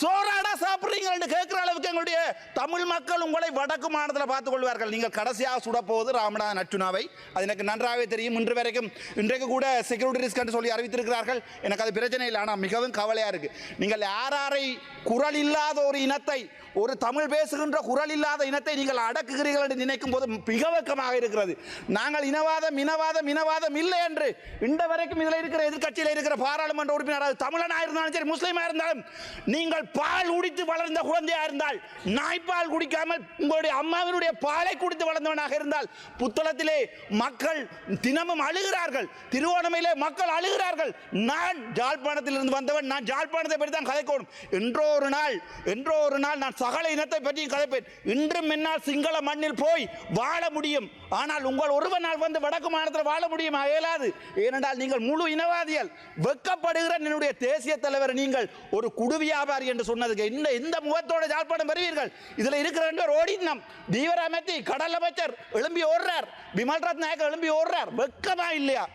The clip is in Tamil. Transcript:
zorra சாப்பிட்றீங்கன்னு கேட்குற அளவுக்கு எங்களுடைய தமிழ் மக்கள் உங்களை வடக்கு மாநிலத்தில் பார்த்துக் கொள்வார்கள். நீங்கள் கடைசியாக சுடப்போவது ராமநாதன் அர்ச்சுனாவை அது எனக்கு நன்றாகவே தெரியும். இன்று வரைக்கும் இன்றைக்கு கூட செக்யூரிட்டி ரிஸ்க் என்று சொல்லி அறிவித்திருக்கிறார்கள். எனக்கு அது பிரச்சனை இல்லை. ஆனால் மிகவும் கவலையாக இருக்குது நீங்கள் யாராரை குரல் இல்லாத ஒரு இனத்தை ஒரு தமிழ் பேசுகின்ற குரல் இல்லாத இனத்தை நீங்கள் அடக்குகிறீர்கள் என்று நினைக்கும் போது மிக வெக்கமாக இருக்கிறது. நாங்கள் இனவாதம் இனவாதம் இனவாதம் இல்லை என்று இந்த வரைக்கும் இதில் இருக்கிற எதிர்கட்சியில் இருக்கிற பாராளுமன்ற உறுப்பினர் அது தமிழனாக இருந்தாலும் சரி முஸ்லீமாக இருந்தாலும் நீங்கள் பால் குடித்து வளர்ந்த குழந்தையா இருந்தால் நாய்ப்பால் குடிக்காமல் உங்களுடைய அம்மாவினுடைய பாலை குடித்து வளர்ந்தவனாக இருந்தால் புத்தளத்திலே மக்கள் தினமும் அழுகிறார்கள். திருவோணமையிலே மக்கள் அழுகிறார்கள். நான் ஜாழ்ப்பாணத்திலிருந்து வந்தவன் நான் ஜாழ்ப்பாணத்தை பற்றி தான் கதைக்கணும். என்றோ ஒரு நாள் என்றோ ஒரு நாள் நான் சகல இனத்தை பற்றி கதைப்பேன். இன்றும் என்னால் சிங்கள மண்ணில் போய் வாழ முடியும். ஆனால் உங்கள் ஒருவன் நாள் வந்து வடக்கு மாநிலத்தில் வாழ முடியுமா? இயலாது. ஏனென்றால் நீங்கள் முழு இனவாதிகள். வெக்கப்படுகிற என்னுடைய தேசிய தலைவர் நீங்கள் ஒரு குடு வியாபாரி என்று சொன்னதுக்கு இந்த இந்த முகத்தோட ஜாழ்ப்பாணம் பெறுவீர்கள் இதில் இருக்கிற ரெண்டு பேர் ஓடினம் தீவிர அமைத்தி கடல் அமைச்சர் எழும்பி ஓடுறார். விமல் நாயக்கர் எழும்பி ஓடுறார். வெக்கமா இல்லையா?